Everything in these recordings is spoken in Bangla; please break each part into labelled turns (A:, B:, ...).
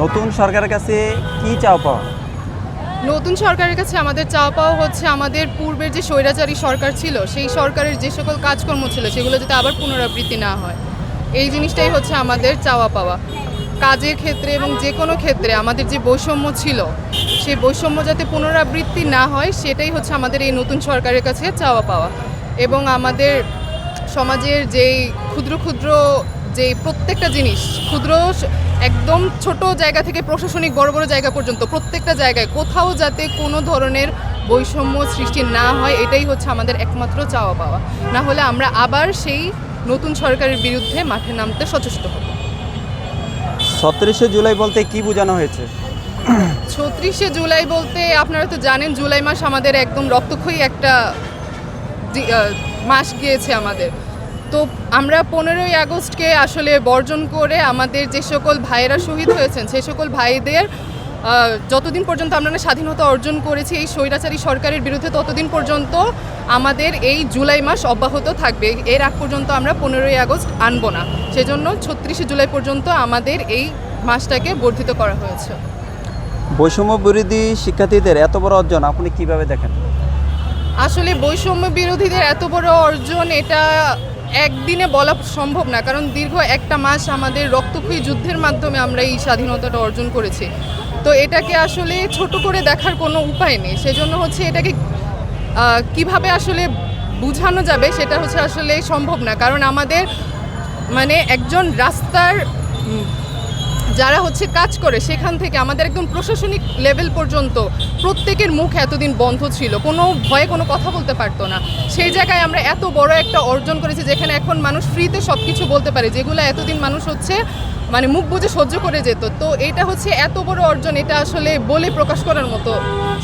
A: নতুন সরকারের কাছে কি চাও পাওয়া
B: নতুন সরকারের কাছে আমাদের চাওয়া পাওয়া হচ্ছে আমাদের পূর্বের যে স্বৈরাচারী সরকার ছিল, সেই সরকারের যে সকল কাজকর্ম ছিল, সেগুলো যাতে আবার পুনরাবৃত্তি না হয়। এই জিনিসটাই হচ্ছে আমাদের চাওয়া পাওয়া। কাজের ক্ষেত্রে এবং যে কোনো ক্ষেত্রে আমাদের যে বৈষম্য ছিল, সেই বৈষম্য যাতে পুনরাবৃত্তি না হয়, সেটাই হচ্ছে আমাদের এই নতুন সরকারের কাছে চাওয়া পাওয়া। এবং আমাদের সমাজের যেই ক্ষুদ্র ক্ষুদ্র যে প্রত্যেকটা জিনিস, ক্ষুদ্র একদম ছোট জায়গা থেকে প্রশাসনিক বড় বড় জায়গা পর্যন্ত প্রত্যেকটা জায়গায় কোথাও যাতে কোনো ধরনের বৈষম্য সৃষ্টি না হয় এটাই হচ্ছে আমাদের একমাত্র চাওয়া পাওয়া। না হলে আমরা আবার সেই নতুন সরকারের বিরুদ্ধে মাঠে নামতে সচেষ্ট হব।
A: ছত্রিশে জুলাই বলতে কি বোঝানো হয়েছে?
B: ছত্রিশে জুলাই বলতে আপনারা তো জানেন জুলাই মাস আমাদের একদম রক্তক্ষয়ী একটা মাস গিয়েছে আমাদের। তো আমরা পনেরোই আগস্টকে আসলে বর্জন করে আমাদের যে সকল ভাইয়েরা শহীদ হয়েছেন সেই সকল ভাইদের যতদিন পর্যন্ত আমরা না স্বাধীনতা অর্জন করেছি এই স্বৈরাচারী সরকারের বিরুদ্ধে ততদিন পর্যন্ত আমাদের এই জুলাই মাস অব্যাহত থাকবে। এর আগ পর্যন্ত আমরা পনেরোই আগস্ট আনব না। সেজন্য ছত্রিশে জুলাই পর্যন্ত আমাদের এই মাসটাকে বর্ধিত করা হয়েছে।
A: বৈষম্য বিরোধী শিক্ষার্থীদের এত বড় অর্জন আপনি কীভাবে দেখেন?
B: আসলে বৈষম্য বিরোধীদের এত বড় অর্জন এটা একদিনে বলা সম্ভব না, কারণ দীর্ঘ একটা মাস আমাদের রক্তক্ষয়ী যুদ্ধের মাধ্যমে আমরা এই স্বাধীনতাটা অর্জন করেছি। তো এটাকে আসলে ছোট করে দেখার কোনো উপায় নেই, সেজন্য হচ্ছে এটাকে কীভাবে আসলে বোঝানো যাবে সেটা হচ্ছে আসলে সম্ভব না, কারণ আমাদের মানে একজন রাস্তার যারা হচ্ছে কাজ করে সেখান থেকে আমাদের একদম প্রশাসনিক লেভেল পর্যন্ত প্রত্যেকের মুখ এতদিন বন্ধ ছিল কোনো ভয়ে কোনো কথা বলতে পারতো না। সেই জায়গায় আমরা এত বড় একটা অর্জন করেছি যেখানে এখন মানুষ ফ্রিতে সব কিছু বলতে পারে যেগুলো এতদিন মানুষ হচ্ছে মানে মুখ বুঝে সহ্য করে যেত। তো এটা হচ্ছে এত বড় অর্জন এটা আসলে বলে প্রকাশ করার মতো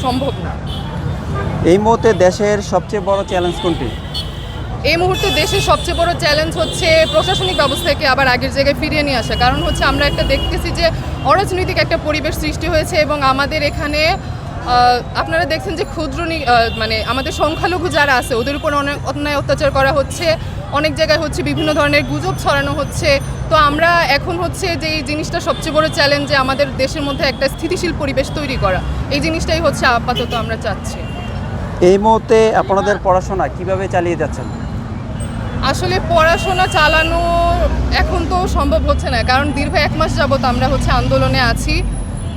B: সম্ভব না।
A: এই মুহূর্তে দেশের সবচেয়ে বড় চ্যালেঞ্জ কোনটি?
B: এই মুহূর্তে দেশের সবচেয়ে বড় চ্যালেঞ্জ হচ্ছে প্রশাসনিক ব্যবস্থাকে আবার আগের জায়গায় ফিরিয়ে নিয়ে আসা। কারণ হচ্ছে আমরা একটা দেখতেছি যে অরাজনৈতিক একটা পরিবেশ সৃষ্টি হয়েছে এবং আমাদের এখানে আপনারা দেখছেন যে ক্ষুদ্র মানে আমাদের সংখ্যালঘু যারা আছে ওদের উপর অনেক অন্যায় অত্যাচার করা হচ্ছে। অনেক জায়গায় হচ্ছে বিভিন্ন ধরনের গুজব ছড়ানো হচ্ছে। তো আমরা এখন হচ্ছে যে এই জিনিসটা সবচেয়ে বড় চ্যালেঞ্জ যে আমাদের দেশের মধ্যে একটা স্থিতিশীল পরিবেশ তৈরি করা। এই জিনিসটাই হচ্ছে আপাতত আমরা চাচ্ছি।
A: এই মুহূর্তে আপনাদের পড়াশোনা কীভাবে চালিয়ে যাচ্ছেন?
B: আসলে পড়াশোনা চালানো এখন তো সম্ভব হচ্ছে না। কারণ দীর্ঘ এক মাস যাবত আমরা হচ্ছে আন্দোলনে আছি।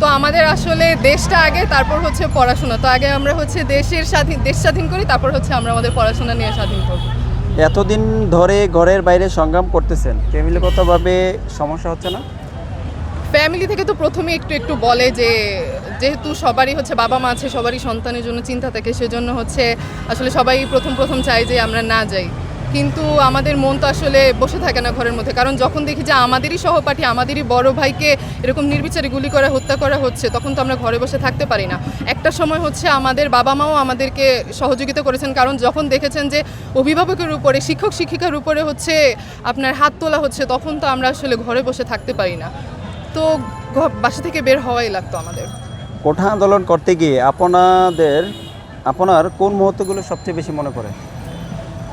B: তো আমাদের আসলে দেশটা আগে তারপর হচ্ছে পড়াশোনা। তো আগে আমরা হচ্ছে দেশের স্বাধীন দেশ স্বাধীন করি তারপর হচ্ছে আমরা আমাদের পড়াশোনা নিয়ে স্বাধীন করব।
A: এতদিন ধরে ঘরের বাইরে সংগ্রাম করতেছেন ফ্যামিলিগতভাবে সমস্যা হচ্ছে না?
B: ফ্যামিলি থেকে তো প্রথমে একটু একটু বলে যে যেহেতু সবারই হচ্ছে বাবা মা আছে সবারই সন্তানের জন্য চিন্তা থাকে সেজন্য হচ্ছে আসলে সবাই প্রথম প্রথম চায় যে আমরা না যাই। কিন্তু আমাদের মন তো আসলে বসে থাকে না ঘরের মধ্যে। কারণ যখন দেখি যে আমাদেরই সহপাঠী, আমাদেরই বড় ভাইকে এরকম নির্বিচারে গুলি করে, হত্যা করা হচ্ছে, তখন তো আমরা ঘরে বসে থাকতে পারি না। একটা সময় হচ্ছে আমাদের বাবা মাও আমাদেরকে সহযোগিতা করেছেন, কারণ যখন দেখেছেন যে অভিভাবকের উপরে, শিক্ষক শিক্ষিকার উপরে হচ্ছে আপনার হাত তোলা হচ্ছে, তখন তো আমরা আসলে ঘরে বসে থাকতে পারি না। তো বাসা থেকে বের হওয়াই লাগতো আমাদের।
A: কোঠা আন্দোলন করতে গিয়ে আপনাদের, আপনার কোন মুহূর্তগুলো সবচেয়ে বেশি মনে পড়ে?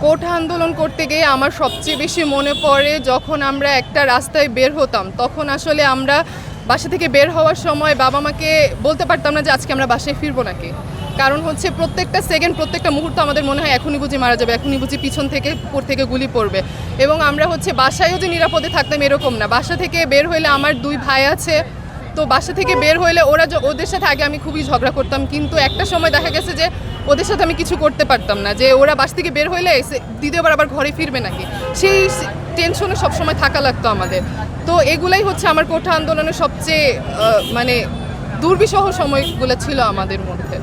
B: কোঠা আন্দোলন করতে গিয়ে আমার সবচেয়ে বেশি মনে পড়ে যখন আমরা একটা রাস্তায় বের হতাম। তখন আসলে আমরা বাসা থেকে বের হওয়ার সময় বাবা মাকে বলতে পারতাম না যে আজকে আমরা বাসায় ফিরবো নাকি। কারণ হচ্ছে প্রত্যেকটা সেকেন্ড প্রত্যেকটা মুহূর্ত আমাদের মনে হয় এখনই বুঝি মারা যাবে, এখনই বুঝি পিছন থেকে, উপর থেকে গুলি পড়বে। এবং আমরা হচ্ছে বাসায়ও যে নিরাপদে থাকতাম এরকম না। বাসা থেকে বের হইলে আমার দুই ভাই আছে তো বাসা থেকে বের হইলে ওরা য- ওদের সাথে আগে আমি খুবই ঝগড়া করতাম। কিন্তু একটা সময় দেখা গেছে যে ওদের সাথে আমি কিছু করতে পারতাম না। যে ওরা বাস থেকে বের হইলে দ্বিতীয়বার আবার ঘরে ফিরবে নাকি? সেই টেনশনে সবসময় থাকা লাগতো আমাদের। তো এগুলাই হচ্ছে আমার কোঠা আন্দোলনের সবচেয়ে মানে দুর্বিষহ সময়গুলো ছিল আমাদের মধ্যে।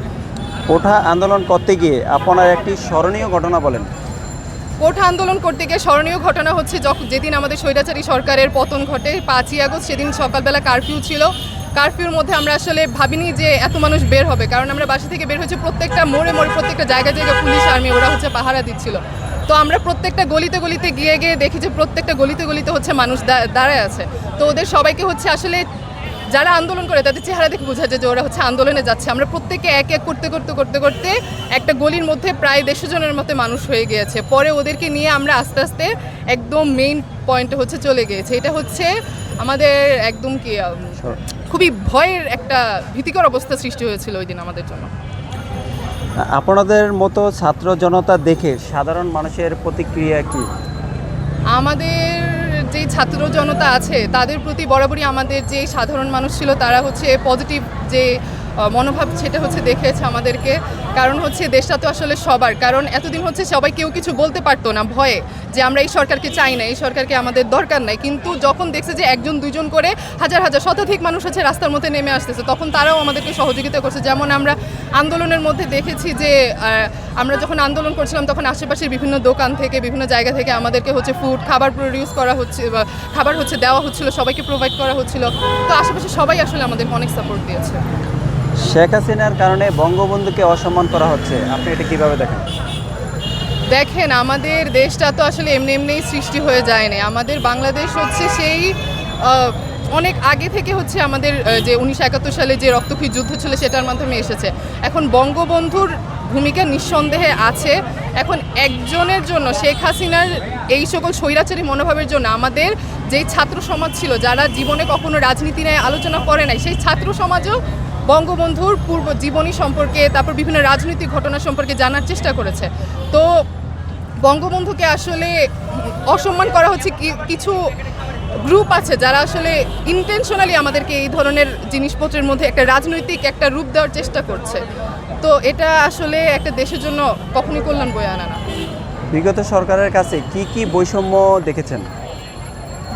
A: কোঠা আন্দোলন করতে গিয়ে আপনার একটি স্মরণীয় ঘটনা বলেন।
B: কোঠা আন্দোলন করতে গিয়ে স্মরণীয় ঘটনা হচ্ছে যখন যেদিন আমাদের স্বৈরাচারী সরকারের পতন ঘটে, পাঁচই আগস্ট সেদিন সকালবেলা কারফিউ ছিল। কারফিউর মধ্যে আমরা আসলে ভাবিনি যে এত মানুষ বের হবে, কারণ আমরা বাসা থেকে বের হচ্ছে প্রত্যেকটা মোড়ে মোড়ে, প্রত্যেকটা জায়গায় জায়গায় পুলিশ, আর্মি ওরা হচ্ছে পাহারা দিচ্ছিল। তো আমরা প্রত্যেকটা গলিতে গলিতে গিয়ে গিয়ে দেখি যে প্রত্যেকটা গলিতে গলিতে হচ্ছে মানুষ দাঁড়ায় আছে। তো ওদের সবাইকে হচ্ছে আসলে যারা আন্দোলন করে তাদের চেহারা দেখে বোঝা যায় যে ওরা হচ্ছে আন্দোলনে যাচ্ছে। আমরা প্রত্যেকে এক এক করতে করতে করতে করতে একটা গলির মধ্যে প্রায় দেড়শো জনের মতো মানুষ হয়ে গিয়েছে। পরে ওদেরকে নিয়ে আমরা আস্তে আস্তে একদম মেইন পয়েন্টে হচ্ছে চলে গিয়েছে। এটা হচ্ছে আমাদের একদম কি খুবই ভয়ের একটা ভীতিকর অবস্থা সৃষ্টি হয়েছিল ওই দিন আমাদের জন্য।
A: আপনাদের মতো ছাত্র জনতা দেখে সাধারণ মানুষের প্রতিক্রিয়া কি?
B: আমাদের যে ছাত্র জনতা আছে, তাদের প্রতি বরাবরই আমাদের যে সাধারণ মানুষ ছিল, তারা হচ্ছে পজিটিভ যে মনোভাব, সেটা হচ্ছে দেখেছে আমাদেরকে। কারণ হচ্ছে দেশটা তো আসলে সবার। কারণ এতদিন হচ্ছে সবাই কেউ কিছু বলতে পারতো না ভয়ে যে আমরা এই সরকারকে চাই না, এই সরকারকে আমাদের দরকার নাই। কিন্তু যখন দেখছে যে একজন দুজন করে হাজার হাজার, শতাধিক মানুষ হচ্ছে রাস্তার মধ্যে নেমে আসতেছে, তখন তারাও আমাদেরকে সহযোগিতা করছে। যেমন আমরা আন্দোলনের মধ্যে দেখেছি যে আমরা যখন আন্দোলন করছিলাম, তখন আশেপাশের বিভিন্ন দোকান থেকে, বিভিন্ন জায়গা থেকে আমাদেরকে হচ্ছে ফুড খাবার প্রডিউস করা হচ্ছে খাবার হচ্ছে দেওয়া হচ্ছিল, সবাইকে প্রোভাইড করা হচ্ছিল। তো আশেপাশে সবাই আসলে আমাদেরকে অনেক সাপোর্ট দিয়েছে।
A: শেখ হাসিনার কারণে বঙ্গবন্ধুকে অসম্মান করা হচ্ছে। আপনি এটা কীভাবে দেখেন?
B: দেখেন, আমাদের দেশটা তো আসলে এমনি এমনিই সৃষ্টি হয়ে যায়নি আমাদের বাংলাদেশ হচ্ছে সেই অনেক আগে থেকে হচ্ছে আমাদের যে উনিশশো একাত্তর সালে যে রক্তক্ষী যুদ্ধ ছিল সেটার মাধ্যমে এসেছে। এখন বঙ্গবন্ধুর ভূমিকা নিঃসন্দেহে আছে। এখন একজনের জন্য, শেখ হাসিনার এই সকল স্বৈরাচারী মনোভাবের জন্য আমাদের যেই ছাত্র সমাজ ছিল, যারা জীবনে কখনো রাজনীতি নিয়ে আলোচনা করে নাই, সেই ছাত্র সমাজও বঙ্গবন্ধুর পূর্ব জীবনী সম্পর্কে, তারপর বিভিন্ন রাজনৈতিক ঘটনা সম্পর্কে জানার চেষ্টা করেছে। তো বঙ্গবন্ধুকে আসলে অসম্মান করা হচ্ছে কিছু গ্রুপ আছে যারা আসলে ইন্টেনশনালি আমাদেরকে এই ধরনের জিনিসপত্রের মধ্যে একটা রাজনৈতিক একটা রূপ দেওয়ার চেষ্টা করছে। তো এটা আসলে একটা দেশের জন্য কখনই কল্যাণ বয়ে আনা না।
A: বিগত সরকারের কাছে কি কি বৈষম্য দেখেছেন?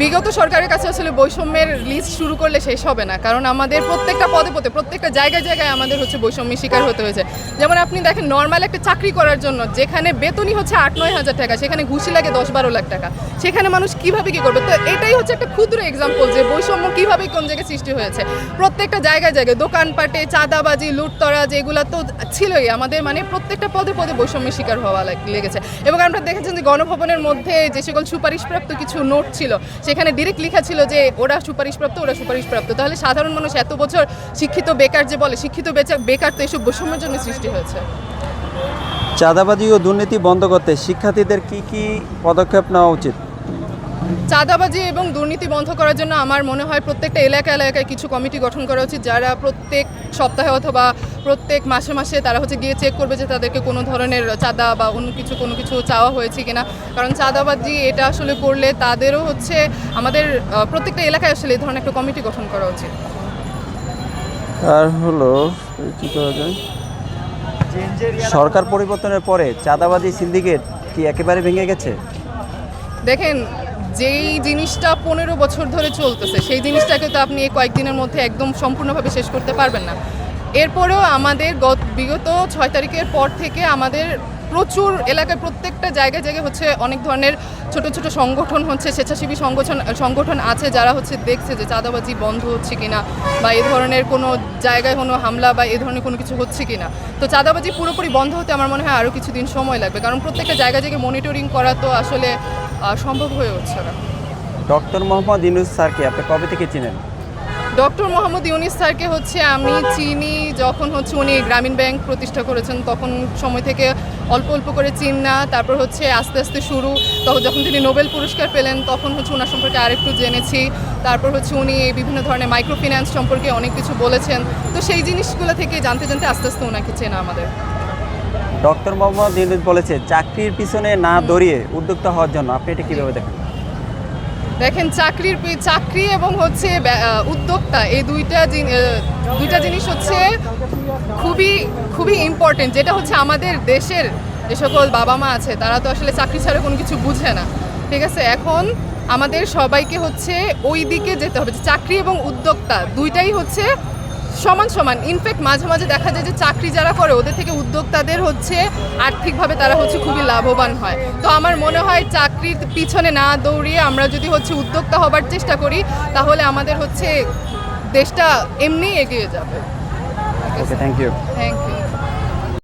B: বিগত সরকারের কাছে আসলে বৈষম্যের লিস্ট শুরু করলে শেষ হবে না। কারণ আমাদের প্রত্যেকটা পদে পদে, প্রত্যেকটা জায়গায় জায়গায় আমাদের হচ্ছে বৈষম্যের শিকার হতে হয়েছে। যেমন আপনি দেখেন নর্মাল একটা চাকরি করার জন্য যেখানে বেতনই হচ্ছে আট, নয় হাজার টাকা, সেখানে ঘুষি লাগে দশ, বারো লাখ টাকা। সেখানে মানুষ কীভাবে কি করবে? তো এটাই হচ্ছে একটা ক্ষুদ্র এক্সাম্পল যে বৈষম্য কীভাবে কোন জায়গায় সৃষ্টি হয়েছে। প্রত্যেকটা জায়গায় জায়গায়, দোকানপাটে, চাঁদাবাজি, লুটতরাজ, এগুলো তো ছিলই। আমাদের মানে প্রত্যেকটা পদে পদে বৈষম্যের শিকার হওয়া লেগেছে। এবং আমরা দেখেছেন যে গণভবনের মধ্যে যে সকল সুপারিশপ্রাপ্ত কিছু নোট ছিল সেখানে ডিরেক্ট লেখা ছিল যে ওরা সুপারিশপ্রাপ্ত ওরা সুপারিশপ্রাপ্ত। তাহলে সাধারণ মানুষ এত বছর শিক্ষিত বেকার যে বলে, শিক্ষিত বেকার তো এসব বৈষম্যের জন্য সৃষ্টি হয়েছে।
A: চাঁদাবাজি ও দুর্নীতি বন্ধ করতে শিক্ষার্থীদের কি কি পদক্ষেপ নেওয়া উচিত?
B: চাঁদাবাজি এবং দুর্নীতি বন্ধ করার জন্য আমার মনে হয় প্রত্যেকটা এলাকা এলাকায় কিছু কমিটি গঠন করা উচিত যারা প্রত্যেক সপ্তাহে অথবা প্রত্যেক মাসে মাসে তারা হচ্ছে গিয়ে চেক করবে যে তাদেরকে কোনো ধরনের চাঁদা বা অন্য কিছু কোনো কিছু চাওয়া হয়েছে কিনা। কারণ চাঁদাবাজি এটা আসলে করলে তাদেরও হচ্ছে আমাদের প্রত্যেকটা এলাকায় আসলে এই ধরনের একটা কমিটি গঠন করা উচিত।
A: আর হলো কি করা যায়? সরকার পরিবর্তনের পরে চাঁদাবাজি সিন্ডিকেট কি একেবারে ভেঙে গেছে?
B: দেখেন যেই জিনিসটা পনেরো বছর ধরে চলতেছে, সেই জিনিসটাকে তো আপনি এই কয়েকদিনের মধ্যে একদম সম্পূর্ণভাবে শেষ করতে পারবেন না। এরপরেও আমাদের গত, বিগত ছয় তারিখের পর থেকে আমাদের প্রচুর এলাকায় প্রত্যেকটা জায়গায় জায়গায় হচ্ছে অনেক ধরনের ছোট ছোট সংগঠন হচ্ছে, স্বেচ্ছাসেবী সংগঠন সংগঠন আছে যারা হচ্ছে দেখছে যে চাঁদাবাজি বন্ধ হচ্ছে কিনা বা এ ধরনের কোনো জায়গায় কোনো হামলা বা এ ধরনের কোনো কিছু হচ্ছে কিনা। তো চাঁদাবাজি পুরোপুরি বন্ধ হতে আমার মনে হয় আরও কিছুদিন সময় লাগবে, কারণ প্রত্যেকটা জায়গায় জায়গায় মনিটরিং করা তো আসলে সম্ভব হয়ে উঠছে না।
A: ডক্টর মোহাম্মদ ইউনুস স্যারকে আপনি কবে থেকে চিনেন?
B: ডক্টর মোহাম্মদ ইউনিস স্যারকে হচ্ছে আমি চিনি যখন হচ্ছে উনি গ্রামীণ ব্যাংক প্রতিষ্ঠা করেছেন তখন সময় থেকে অল্প অল্প করে চিন্না তারপর হচ্ছে আস্তে আস্তে শুরু। তখন যখন তিনি নোবেল পুরস্কার পেলেন তখন হচ্ছে ওনার সম্পর্কে আরেকটু জেনেছি। তারপর হচ্ছে উনি বিভিন্ন ধরনের মাইক্রো ফিন্যান্স সম্পর্কে অনেক কিছু বলেছেন। তো সেই জিনিসগুলো থেকে জানতে জানতে আস্তে আস্তে ওনাকে চেনা আমাদের।
A: ডক্টর মোহাম্মদ ইউনুস বলেছে, চাকরির পিছনে না দৌড়িয়ে উদ্যোক্তা হওয়ার জন্য। আপনি এটা কীভাবে দেখেন?
B: দেখেন, চাকরির চাকরি এবং হচ্ছে উদ্যোক্তা, এই দুইটা দুইটা জিনিস হচ্ছে খুবই খুবই ইম্পর্টেন্ট যেটা হচ্ছে আমাদের দেশের যে সকল বাবা মা আছে, তারা তো আসলে চাকরি ছাড়া কোনো কিছু বুঝে না। ঠিক আছে? এখন আমাদের সবাইকে হচ্ছে ওই দিকে যেতে হবে। চাকরি এবং উদ্যোক্তা দুইটাই হচ্ছে সমান সমান। ইনফ্যাক্ট মাঝে মাঝে দেখা যায় যে চাকরি যারা করে ওদের থেকে উদ্যোক্তাদের হচ্ছে আর্থিকভাবে তারা হচ্ছে খুবই লাভবান হয়। তো আমার মনে হয় চাকরির পিছনে না দৌড়িয়ে আমরা যদি হচ্ছে উদ্যোক্তা হবার চেষ্টা করি তাহলে আমাদের হচ্ছে দেশটা এমনি এগিয়ে যাবে।
A: Okay thank you
B: thank you